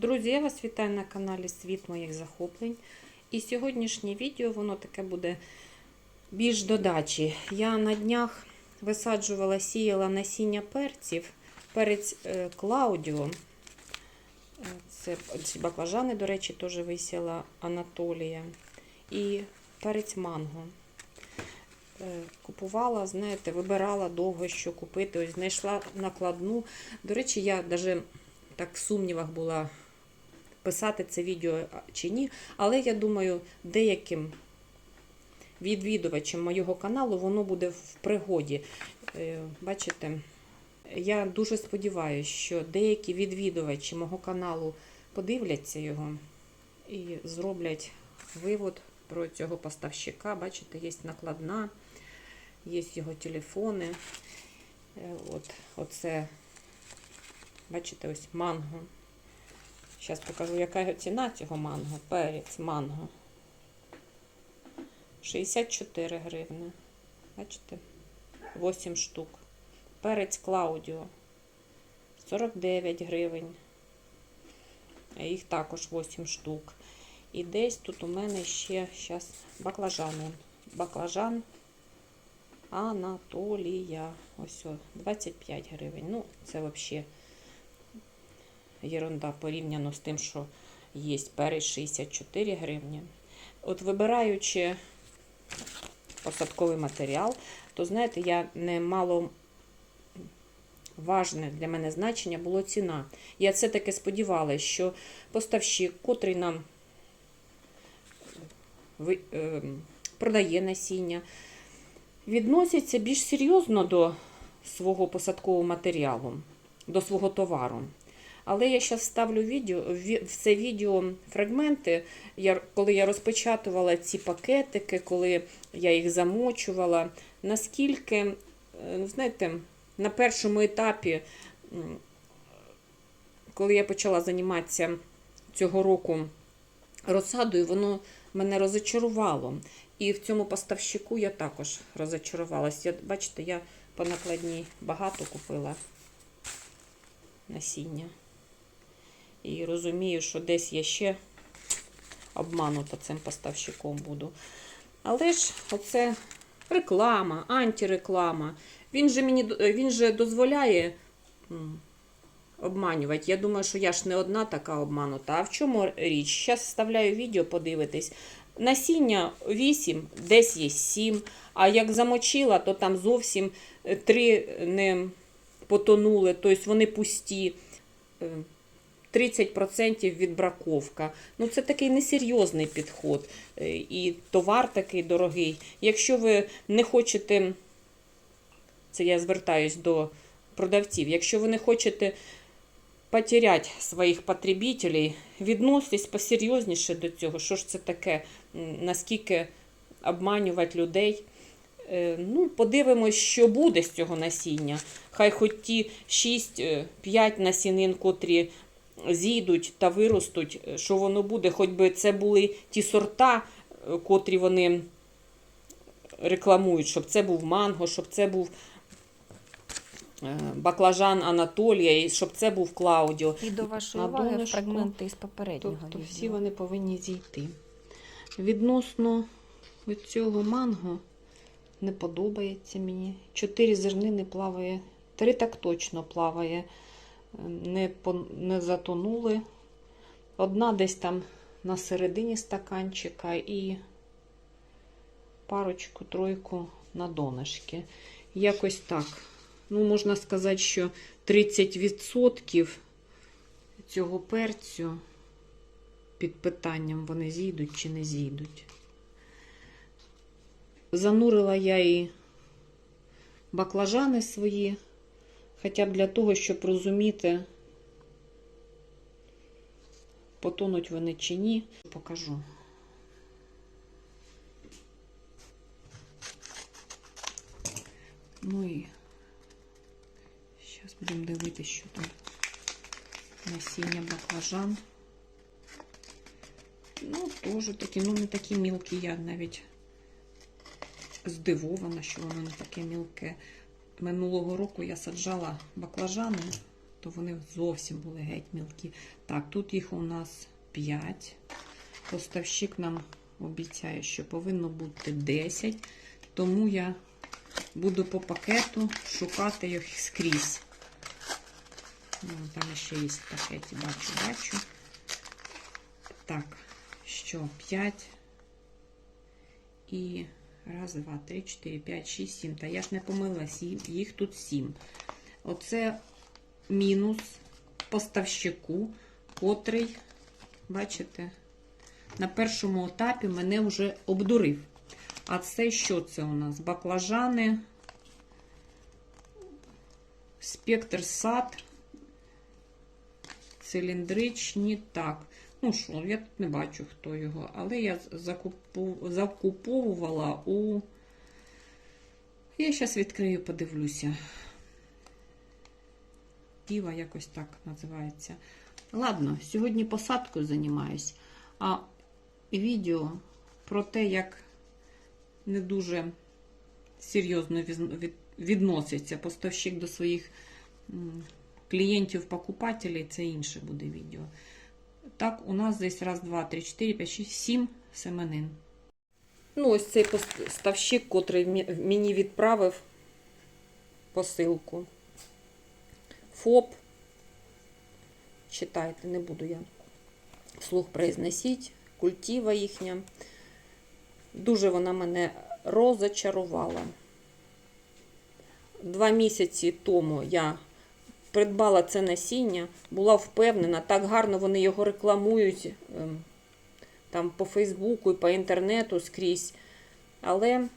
Друзі, я вас вітаю на каналі Світ моїх захоплень. І сьогоднішнє відео воно таке буде більш додачі. Я на днях висаджувала, сіяла насіння перців, перець е, Клаудіо. Е, Це ці баклажани, до речі, теж висіяла Анатолія. І перець манго. Е, Купувала, знаєте, вибирала довго, що купити. Ось знайшла накладну. До речі, я навіть так в сумнівах була писати це відео чи ні. Але я думаю, деяким відвідувачам моєго каналу воно буде в пригоді. Е, Бачите, я дуже сподіваюся, що деякі відвідувачі мого каналу подивляться його і зроблять вивод про цього поставщика. Бачите, є накладна, є його телефони. Е, От, оце Бачите, ось манго. Зараз покажу, яка ціна цього манго. Перець манго. 64 гривни. Бачите? 8 штук. Перець Клаудіо. 49 гривень. Їх також 8 штук. І десь тут у мене ще зараз баклажан. Баклажан Анатолія. Ось 25 гривень. Ну, це взагалі єрунда порівняно з тим, що є перець 64 гривні. От вибираючи посадковий матеріал, то знаєте, я не мало важне для мене значення було ціна. Я все таки сподівалася, що поставщик, котрий нам ви- е, продає насіння, відноситься більш серйозно до свого посадкового матеріалу, до свого товару. Але я зараз ставлю відео, в це відео фрагменти, я, коли я розпечатувала ці пакетики, коли я їх замочувала, наскільки, е, ну, знаєте, на першому етапі, коли я почала займатися цього року розсадою, воно мене розочарувало. І в цьому поставщику я також розочарувалася. Бачите, я по накладній багато купила насіння. І розумію, що десь я ще обманута цим поставщиком буду. Але ж оце реклама, антиреклама. Він же мені він же дозволяє обманювати. Я думаю, що я ж не одна така обманута. А в чому річ? Зараз вставляю відео, подивитись. Насіння 8, десь є 7. А як замочила, то там зовсім 3 не потонули, тобто вони пусті. Е, 30% відбраковка. Ну, це такий несерйозний підход. Е, І товар такий дорогий. Якщо ви не хочете, це я звертаюсь до продавців, якщо ви не хочете потерять своїх потребителей, відноситесь посерйозніше до цього. Що ж це таке? Наскільки обманювати людей? Е, Ну, подивимось, що буде з цього насіння. Хай хоч ті 6-5 насінин, котрі зійдуть та виростуть, е, що воно буде, хоч би це були ті сорта, е, котрі вони рекламують, щоб це був манго, щоб це був е, баклажан Анатолія, і щоб це був Клаудіо. І до вашої На уваги донышку. фрагменти із попереднього Тобто відео. всі вони повинні зійти. Відносно цього манго не подобається мені. Чотири зернини плаває, три так точно плаває, не, не затонули. Одна десь там на середині стаканчика і парочку, тройку на донышки. Якось так. Ну, можна сказати, що 30% цього перцю під питанням, вони зійдуть чи не зійдуть. Занурила я і баклажани свої, хоча б для того, щоб розуміти, потонуть вони чи ні. Покажу. Ну і зараз будемо дивитися, що там насіння баклажан. Ну, теж такі, ну не такі мілкі, я навіть здивована, що воно не таке мілке. Минулого року я саджала баклажани то вони зовсім були геть мілкі. Так, тут їх у нас 5. Поставщик нам обіцяє, що повинно бути 10. Тому я буду по пакету шукати їх скрізь. Ну, там ще є пакеті, бачу, бачу. Так, що 5 і раз, два, три, чотири, п'ять, шість, сім. Та я ж не помилась, їх- тут сім. Оце мінус поставщику, котрий, бачите, на першому етапі мене вже обдурив. А це що це у нас? Баклажани, спектр сад, циліндричні. Так. Ну що, я тут не бачу, хто його, але я закупу, закуповувала у. Я зараз відкрию, подивлюся. Піва якось так називається. Ладно, сьогодні посадкою займаюсь, а відео про те, як не дуже серйозно відноситься поставщик до своїх м, клієнтів-покупателів, це інше буде відео. Так, у нас десь раз, два, три, чотири, п'ять, шість, сім семенин. Ну, ось цей поставщик, котрий мені відправив посилку. ФОП. Читайте, не буду я вслух произносити. Культіва їхня. Дуже вона мене розочарувала. Два місяці тому я придбала це насіння, була впевнена, так гарно вони його рекламують ем, там по Фейсбуку і по інтернету скрізь. Але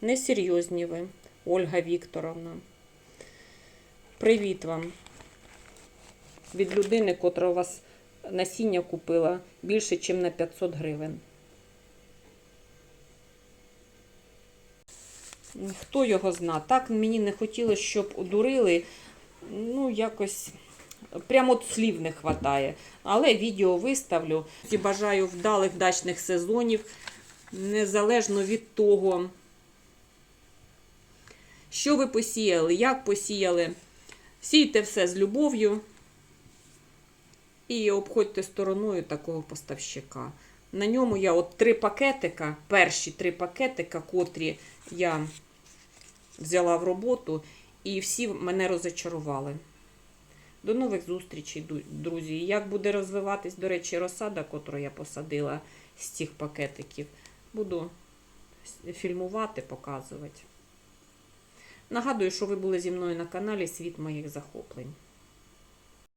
несерйозні ви, Ольга Вікторовна. Привіт вам. Від людини, котра у вас насіння купила більше, ніж на 500 гривень. Хто його зна? Так мені не хотілося, щоб одурили. Ну, якось прямо от слів не вистачає. Але відео виставлю. І бажаю вдалих дачних сезонів, незалежно від того, що ви посіяли, як посіяли. Сійте все з любов'ю і обходьте стороною такого поставщика. На ньому я от три пакетика, перші три пакетика, котрі я взяла в роботу, і всі мене розочарували. До нових зустрічей, друзі. Як буде розвиватись, до речі, розсада, котру я посадила з цих пакетиків, буду фільмувати, показувати. Нагадую, що ви були зі мною на каналі Світ моїх захоплень.